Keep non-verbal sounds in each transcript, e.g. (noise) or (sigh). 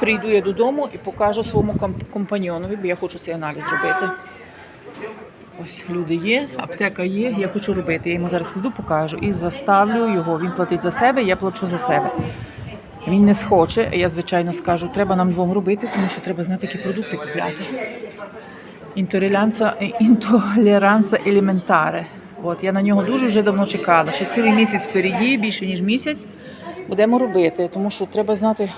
прийду я додому і покажу своєму компаньйонові, бо я хочу цей аналіз робити. Ось люди є, аптека є, я хочу робити. Я йому зараз піду, покажу і заставлю його. Він платить за себе, я плачу за себе. Він не схоче, я звичайно скажу, треба нам двом робити, тому що треба знати, які продукти купляти. Інтолеранса, інтолеранса елементаре. От я на нього дуже вже давно чекала. Ще цілий місяць впереді, більше ніж місяць. Будемо робити, тому що треба знати.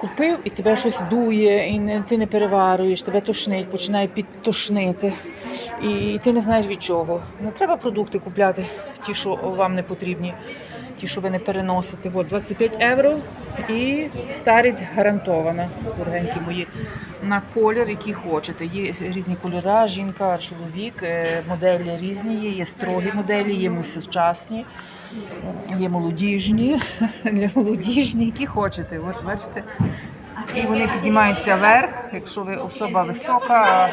Купив і тебе щось дує, і не, ти не переварюєш, тебе тошнить, починає підтошнити. І ти не знаєш від чого. Не треба продукти купляти, ті, що вам не потрібні, ті, що ви не переносите. От 25 євро і старість гарантована, дорогенькі мої, на колір, який хочете. Є різні кольори, жінка, чоловік, е, моделі різні є, є строгі моделі, є сучасні. Є молодіжні, (laughs) для молодіжні, які хочете. От бачите. І вони піднімаються вверх, якщо ви особа висока,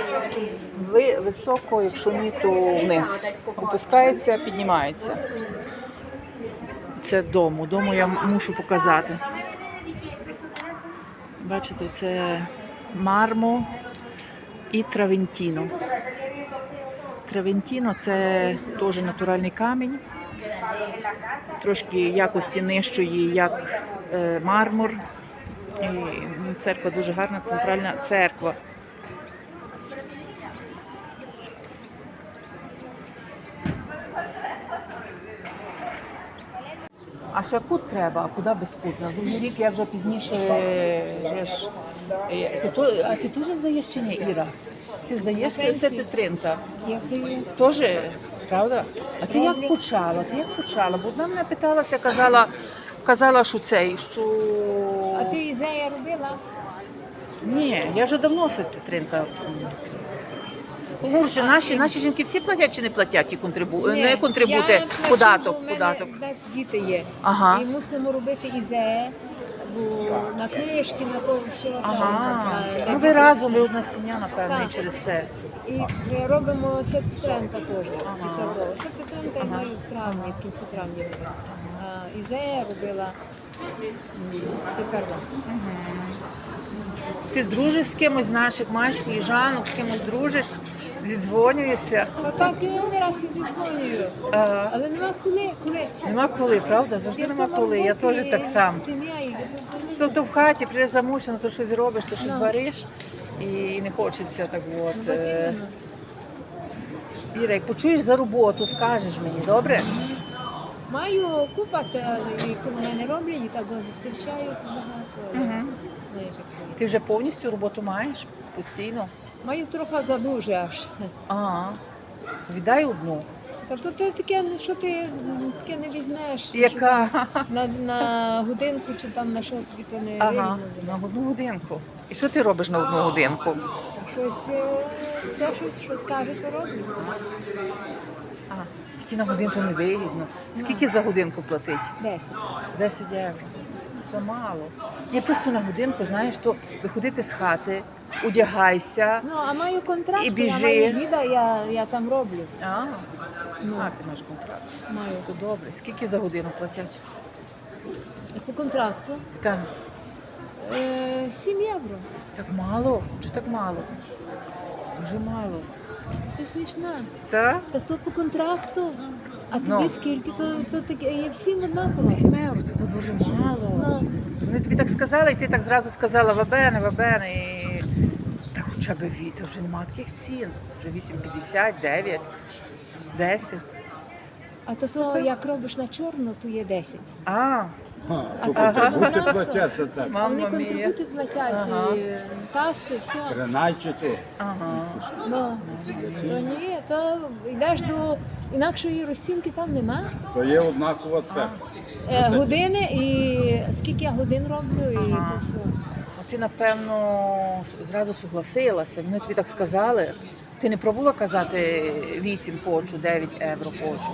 ви високо, якщо ні, то вниз. Опускається, піднімається. Це дому. Дому я мушу показати. Бачите, це мармо і травентіно. Травентіно це теж натуральний камінь трошки якості нижчої, як е, мармур. І церква дуже гарна, центральна церква. А ще кут треба, а куди без кут? На другий рік я вже пізніше. ж, е, Ти, то- а ти теж здаєш чи ні, Іра? Ти здаєш сетитринта? Я здаю. Тоже, правда? А ти як почала? Ти як почала? Бо вона мене питалася, казала, казала, що цей, що. А ти Ізея робила? Ні, я вже давно сетитринка. Тому що наші, наші жінки всі платять чи не платять ті контрибу... не контрибути, я плачу, податок, бо в мене- податок. В нас діти є. Ага. І мусимо робити Ізея, бо на книжки, на то все. Ага. там, Ну ви разом, ви одна сім'я, напевно, і через це. І ми робимо сетитрента теж після того. Сетитрента я маю в травні, в кінці травня робити. А Ізея робила м, тепер вам. Ти дружиш з кимось з наших, маєш коліжанок, з кимось дружиш, зідзвонюєшся. Та так я не раз і зідзвонюю. Ага. Але нема коли, коли. Нема коли, правда? Завжди нема коли. Я теж так само. Сім'я і то- То, то в хаті прийдеш замучена, то щось робиш, то щось Ну. вариш. І не хочеться так от. Ну, е. Іра, як почуєш за роботу, скажеш мені, добре? Маю купа, та- і коли мене роблять, і так зустрічають багато. Мгм. Ти вже повністю роботу маєш постійно. Маю трохи задуже аж. Ага. Віддай одну. Тобто ти таке, ну, що ти таке не візьмеш Яка? на, на годинку чи там на що тобі то не Ага, на одну годинку. І що ти робиш на одну годинку? Щось, е, все щось, що скаже, то роблю. А, тільки на годинку не вигідно. Скільки за годинку платить? Десять. 10 євро. Це мало. Я просто на годинку, знаєш, то виходити з хати, одягайся. Ну, а маю контракт, І біжи. я маю гіда, я, я там роблю. А, а ти маєш контракт. Маю. То добре. Скільки за годину платять? По контракту Там е, 7 євро. так мало? Чи так мало? Дуже мало. Ти смішна. Так? Та то по контракту. А тобі Ну. скільки? То, то таке є всім однаково. 7 євро, то, то дуже мало. Ну. Вони тобі так сказали, і ти так зразу сказала вабене, вабене. І... Та хоча б віта, вже немає таких цін. Вже 8,50, 9, 10. А то, то як робиш на чорну, то є 10. А, А То так контрибути контракту. платяться так. Мама вони мія. контрибути платять, Ага. і таси, все. 13. Ага. Ну, то ні, то йдеш до інакшої розцінки там нема. То є однакова церква. Е, години і скільки я годин роблю, і то все. А ти, напевно, зразу согласилася. Вони тобі так сказали. Ти не пробувала казати 8 хочу, 9 євро хочу.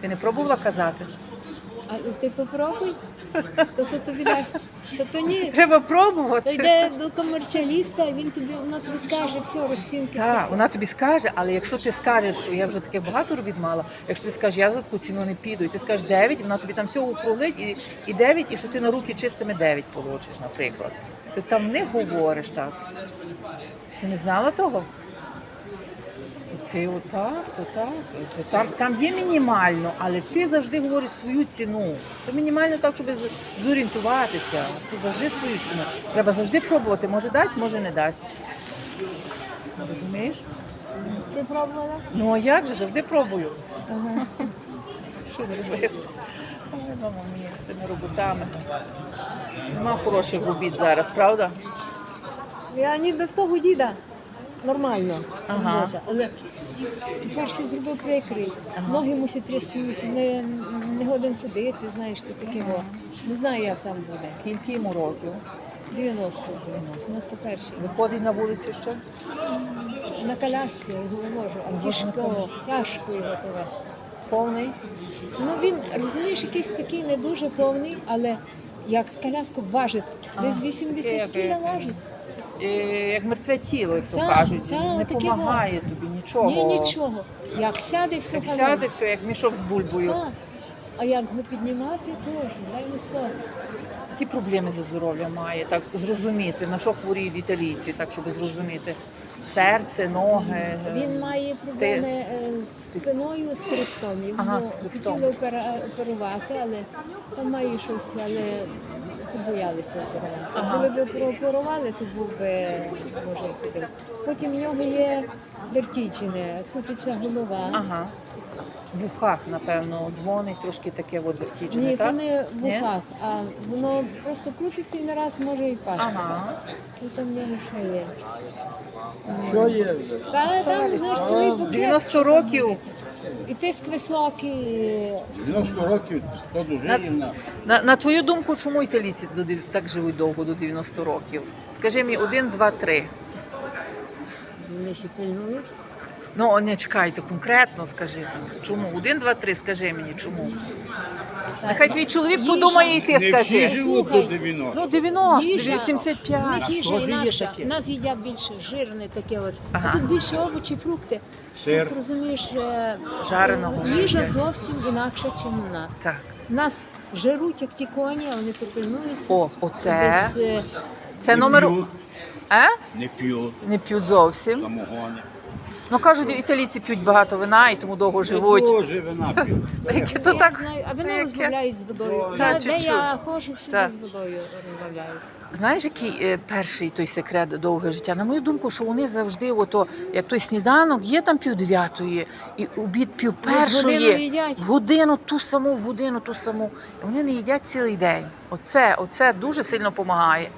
Ти не пробувала казати? А ти попробуй, то, то тобі дасть. То, то ні. Треба То пробувати. йде до комерціаліста, і він тобі вона тобі скаже все, розцінки, все. Так, все. вона тобі скаже, але якщо ти скажеш, що я вже таке багато робіт мала, якщо ти скажеш, я за таку ціну не піду, і ти скажеш 9, вона тобі там все округлить і, і 9, і що ти на руки чистими 9 получиш, наприклад. Ти там не говориш так. Ти не знала того? Ти отак, то так. Ти Там, там є мінімально, але ти завжди говориш свою ціну. Це мінімально так, щоб зорієнтуватися. Ти завжди свою ціну. Треба завжди пробувати. Може дасть, може не дасть. Розумієш? Ти пробувала? Ну а як же завжди пробую. Що зробити? Мама мені з тими роботами. Нема хороших робіт зараз, правда? Я ніби в того діда. Нормально. Ага. робота. Але тепер ще зробив прикрий. Ноги мусять трясуть, не, не годен ходити, знаєш, то таке. во. Не знаю, як там буде. Скільки йому років? 90, 91 Виходить на вулицю ще? На колясці його не можу, а тяжко, тяжко його то вести. Повний? Ну він, розумієш, якийсь такий не дуже повний, але як з коляску важить. Десь 80 Таке, кіла важить. Е, Як мертве тіло, як то Так, кажуть. так, не таке допомагає тобі нічого. Ні, нічого. Як сяде, все Як сяде, все, як мішок з бульбою. Так. А як його піднімати, теж, дай не спати. Які проблеми зі здоров'ям має? Так зрозуміти, на що хворіють італійці, так щоб зрозуміти. Серце, ноги. Він має проблеми е, з спиною, з хребтом. Його Ага, з хребтом. хотіли опера- оперувати, але там має щось, але побоялися оперувати. Ага. Коли б прооперували, то був би може. Потім в нього є вертічини, крутиться голова. Ага. В ухах, напевно, дзвонить трошки таке от вертіджене, Ні, так? це не в Ні? ухах, а воно просто крутиться і не раз може і пасти. Ага. І там в нього ще є. Що є? Та там, знаєш, цілий букет. 90 років. І тиск високий. 90 років, хто дожив на На, на твою думку, чому італійці до дев- так живуть довго до 90 років? Скажи мені один, два, три. Вони ще пильнують. Ну, не чекайте, конкретно скажи там. Чому? Один, два, три, скажи мені, чому? Нехай твій чоловік Їжа. подумає і ти не всі скажи. живуть до Слухай. 90. Ну, 90, Їжа. 85. У них їжа інакша. У нас їдять більше жирне таке от. Ага. А тут більше овочі, фрукти. Сир. Тут розумієш, е, Жареного. їжа зовсім інакша, ніж у нас. Так. У нас жируть, як ті коні, а вони то пильнуються. О, оце. Без, е, Це номер. Е? не п'ють Не п'ють зовсім. самогони. Ну кажуть, італійці п'ють багато вина і тому довго живуть. Дуже вина п'ють. Яке то я так. знаю, а вино яке? розбавляють з водою. Та, Я- де чуть-чуть. я ходжу, всюди Так. з водою розбавляють. Знаєш, який е, перший той секрет довге життя? На мою думку, що вони завжди, ото, як той сніданок, є там пів дев'ятої, і обід пів годину першої, їдять. в годину ту саму, в годину ту саму. І вони не їдять цілий день. Оце, оце дуже сильно допомагає.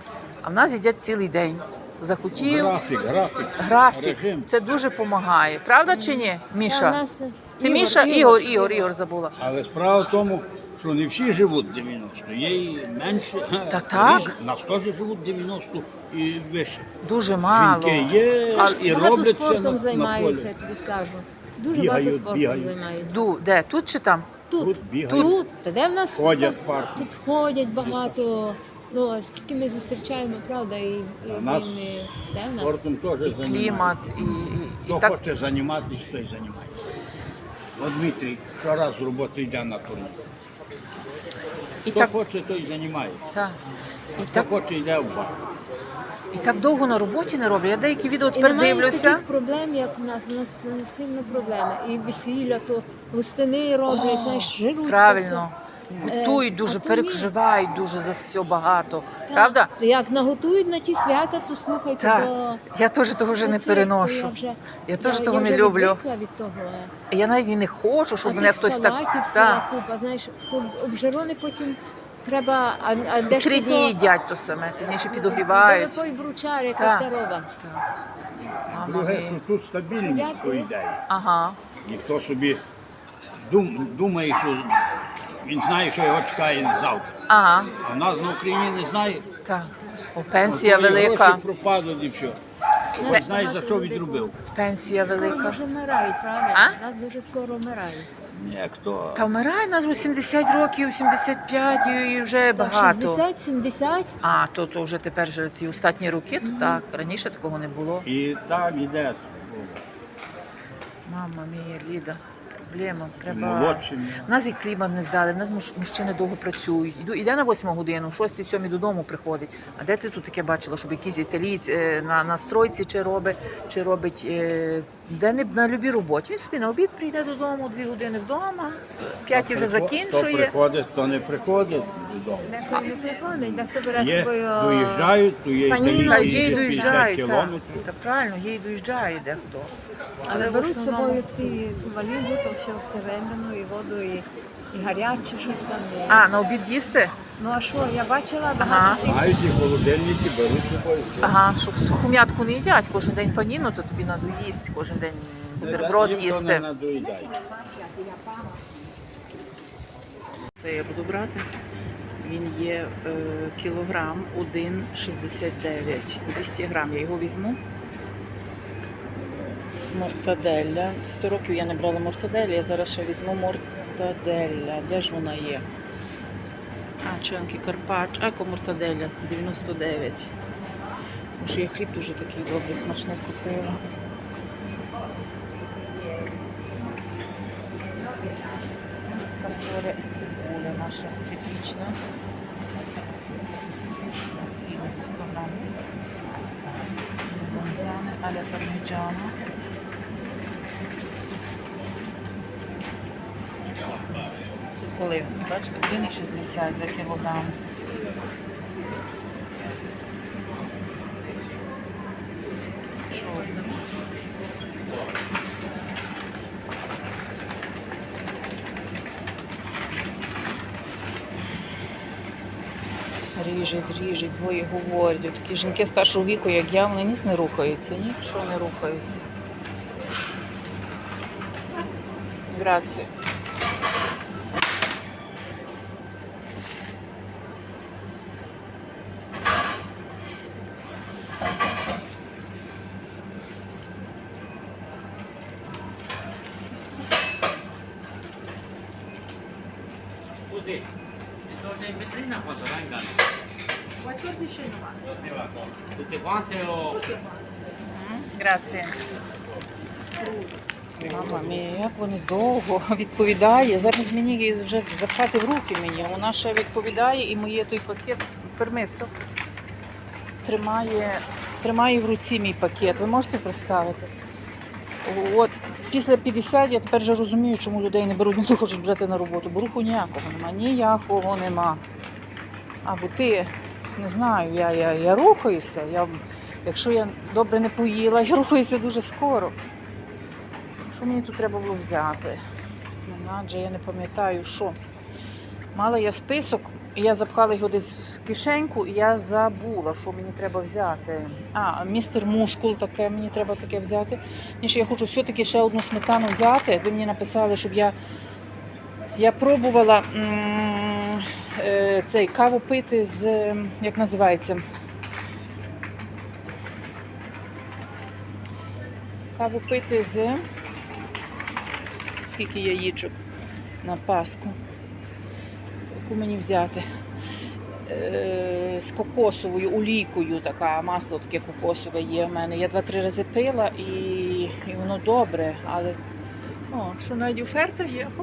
А в нас їдять цілий день. Захотів, Графік, графік. графік. Режим. Це дуже допомагає. Правда чи ні, Міша? нас, Ти Міша? Ігор, Ігор, Ігор забула. Але справа в тому, що не всі живуть 90, є і менше. Та так. Нас теж живуть 90 і вище. Дуже мало. Жінки є А і Багато роблять це спортом на- на займаються, полі. я тобі скажу. Дуже Бігають, багато спортом бігають. займаються. Ду, де? Тут чи там? Тут, Тут тут. Та де в нас Ходять тут, парком. тут ходять багато. Ну, а скільки ми зустрічаємо, правда, і, і А нас він де в нас? Спортом теж займаються. Клімат і, і, Хто і так. хоче займатися, той займається. От Дмитрій щораз з роботи йде на турнір. І Хто так, хоче, той займається. так. І Хто так, хоче, йде в бар. і так довго на роботі не роблять. Я деякі відео І тепер немає дивлюся. таких проблем, як у нас. У нас не сильно проблеми. І весілля, то гостини роблять, знаєш, жирують. Правильно. Е, Готують дуже, то ні. переживають дуже за все багато. Правда? Як наготують на ті свята, то слухайте, Так. то... Я теж того вже то не це, то переношу. Я, вже, Я теж я, того я не вже люблю. відвикла від того. е. Я навіть і не хочу, щоб а мене тих хтось салатів так. ціла купа, знаєш, об- обжирони потім треба, а, а де ж Три ти дні то- їдять то саме, пізніше підогрівають. Золотой бручар, яка Так. здорова. Так. Друге, що тут стабільність Сидять, по ні? Ага. Ніхто собі дум, думає, що він знає, що його чекає завтра. Ага. А в нас на Україні не знає. Так. О, пенсія От велика. Гроші пропадуть і все. Нас знає, за що відробив. Пенсія Скоро велика. дуже вмирають, правильно? А? Нас дуже скоро вмирають. Ні, хто. Та вмирає нас у 70 років, 75 і вже Так, багато. 60-70, А, то, то вже тепер же ті останні роки, то так. Раніше такого не було. І там іде. Мама мія, Ліда. Проблема. Треба... Молодшим. У нас і хліба не здали, в нас муж- мужчини довго працюють. Іду, іде на 8 годину, в 6-7 додому приходить. А де ти тут таке бачила, щоб якийсь італійць е, на, на стройці чи робить, чи робить е, де не на любій роботі. Він собі на обід прийде додому, 2 години вдома, 5 вже Хто закінчує. приходить, хто не приходить додому. Дехто і не приходить, дехто бере Є, собою. доїжджають, то є паніно, Та італійці й 50 доїжджають, кілометрів. Та правильно, є й доїжджає дехто. Але в беруть з основному- собою такі цю валізу, то все всередину, і воду, і, і гаряче щось там. І... А, на обід їсти? Ну а що, я бачила Ага. багато тих Мають і холодильники, беруть з собою. Ага, що суху м'ятку не їдять, кожен день паніно, то тобі треба їсти, кожен день бутерброд їсти. не. Це я буду брати. Він є е, кілограм 1,69. 200 грам я його візьму. Мортаделля. 100 років я не брала мортаделля, я зараз ще візьму мортаделля. Де ж вона є? А, чанки Карпач, еко мортаделля 99. Тому що я хліб дуже такий добрий, смачний купила. Фасоля і цибуля наша типічна. Сіла за 100 грам. Бонзане аля парміджано. Поливки, бачите, 1,60 за кілограм. Чорний. Ріжуть, ріжуть, двоє говорять. Такі жінки старшого віку, як я, вони ніц не рухаються, нічого не рухаються. Грація. Tutte quante o... Грація. Мама мія, як вони довго відповідає. Зараз мені її вже запхати в руки мені. Вона ще відповідає і моє той пакет пермисо тримає, тримає в руці мій пакет. Ви можете представити? От після 50 я тепер вже розумію, чому людей не беруть, не хочуть брати на роботу, бо руху ніякого нема, ніякого нема. Або ти не знаю, я, я, я рухаюся. Я, якщо я добре не поїла, (laughs) я рухаюся дуже скоро. Що мені тут треба було взяти? Ну, Адже я не пам'ятаю, що. Мала я список, і я запхала його десь в кишеньку, і я забула, що мені треба взяти. А, містер мускул, таке мені треба таке взяти. Ніж я хочу все-таки ще одну сметану взяти. Ви мені написали, щоб я. Я пробувала м, цей каву пити з. як називається? Каву пити з. Скільки яєчок на Пасху. Яку мені взяти? Е, з кокосовою олійкою, така масло таке кокосове є в мене. Я два-три рази пила і, і воно добре, але о, що навіть оферта є. О,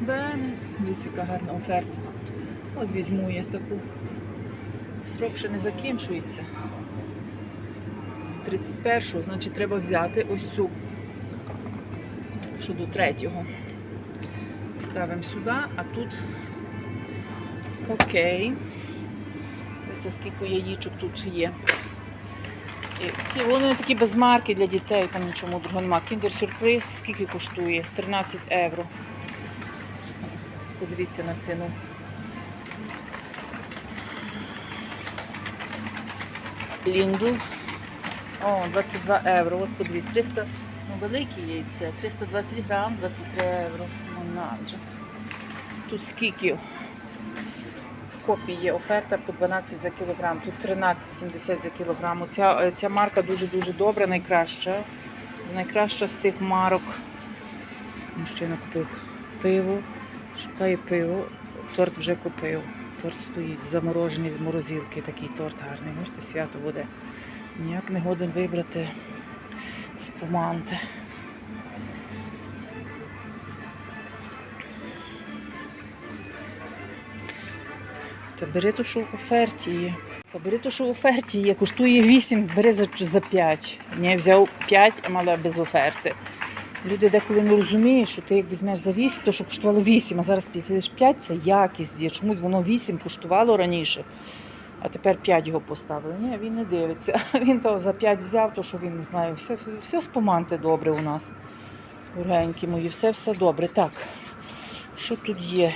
бене. Дивіться, яка гарна оферта. От візьму я таку. Срок ще не закінчується. До 31-го, значить, треба взяти ось цю. Що до третього. Ставимо сюди, а тут окей. Дивіться, скільки яєчок тут є. І вони такі без марки для дітей, там нічого другого нема. Кіндер сюрприз скільки коштує? 13 євро. Подивіться на ціну. Ліндл. О, 22 євро. От подивіться, 300, ну великі яйця, 320 грам, 23 євро. Ну. Тут скільки? В є оферта по 12 за кілограм, тут 13,70 за кілограм. Ця, е, ця марка дуже-дуже добра, найкраща. Найкраща з тих марок. Мужчина купив пиво, Шукаю пиво, торт вже купив. Торт стоїть, заморожений з морозилки, такий торт гарний. Можете, свято буде. Ніяк не годен вибрати з поманти. Та бери то, що в оферті є. Та бери то, що в оферті є, коштує 8, бери за 5. Я взяв 5, а мала без оферти. Люди деколи не розуміють, що ти як візьмеш за 8, то що коштувало 8, а зараз платиш 5, це якість є. Чомусь воно 8 коштувало раніше, а тепер 5 його поставили. Ні, він не дивиться. (laughs) Він то за 5 взяв, то що він не знає. Все, все з поманти добре у нас. Дорогенькі мої, все все добре. Так, що тут є?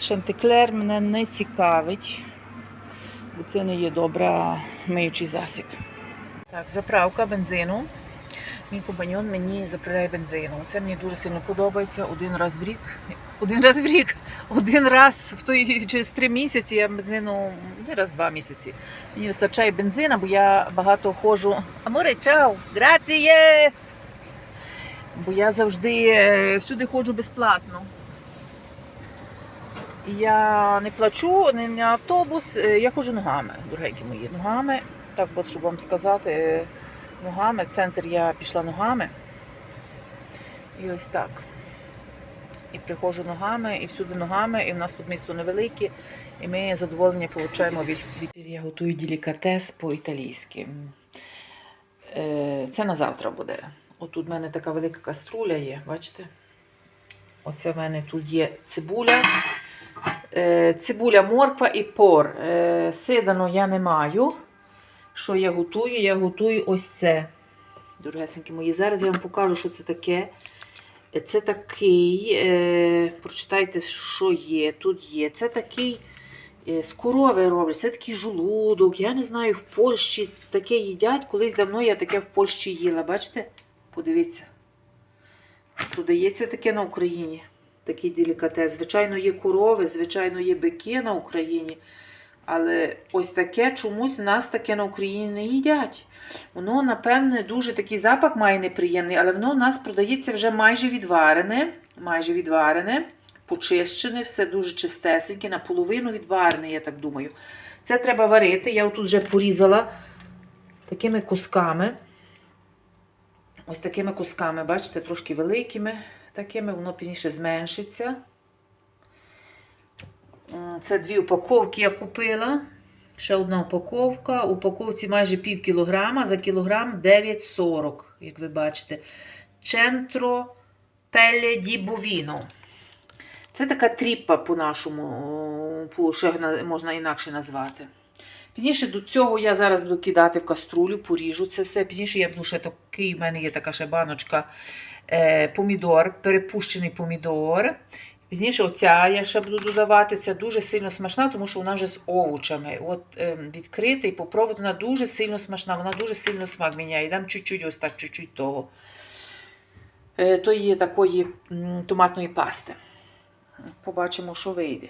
Шантиклер мене не цікавить, бо це не є добра миючий засіб. Так, заправка бензину. Мій компаньон мені заправляє бензину. Це мені дуже сильно подобається один раз в рік. Один раз в рік, один раз в той через три місяці я бензину, один раз два місяці. Мені вистачає бензина, бо я багато ходжу. Аморе, чао! Граціє! Бо я завжди е, всюди ходжу безплатно. Я не плачу не на автобус, е, я ходжу ногами, дорогенькі мої, ногами. Так, от, щоб вам сказати, е, ногами. В центр я пішла ногами. І ось так. І приходжу ногами, і всюди ногами, і в нас тут місто невелике, і ми задоволення отримуємо від Я готую делікатес по-італійськи. Е, Це на завтра буде. Отут в мене така велика каструля є, бачите? Оце в мене тут є цибуля. Е, Цибуля, морква і пор. Е, Сидану я не маю. Що я готую? Я готую ось це. Дорогесенькі мої. Зараз я вам покажу, що це таке. Е, Це такий, е, прочитайте, що є. Тут є. Це такий е, з корови роблять, це такий жолудок. Я не знаю, в Польщі таке їдять. Колись давно я таке в Польщі їла. Бачите? Подивіться. Продається таке на Україні. Такий делікатес. Звичайно, є корови, звичайно, є бики на Україні. Але ось таке чомусь в нас таке на Україні не їдять. Воно, напевне, дуже такий запах має неприємний, але воно у нас продається вже майже відварене. Майже відварене, почищене, все дуже чистесеньке, наполовину відварене, я так думаю. Це треба варити. Я отут вже порізала такими кусками. Ось такими кусками, бачите, трошки великими, такими, воно пізніше зменшиться. Це дві упаковки я купила. Ще одна упаковка. Упаковці майже пів кілограма, за кілограм 9,40, як ви бачите. Центро пеле ді бовіно. Це така тріпа по-нашому, о, по- ще можна інакше назвати. Пізніше до цього я зараз буду кидати в каструлю, поріжу це все. Пізніше я буду ще такий, в мене є така ще баночка е, помідор, перепущений помідор. Пізніше оця я ще буду додавати. Це дуже сильно смачна, тому що вона вже з овочами. От е, відкрити і попробувати, вона дуже сильно смачна, вона дуже сильно смак міняє. Дам чуть-чуть, ось так, чуть-чуть того. Е, то є такої томатної пасти. Побачимо, що вийде.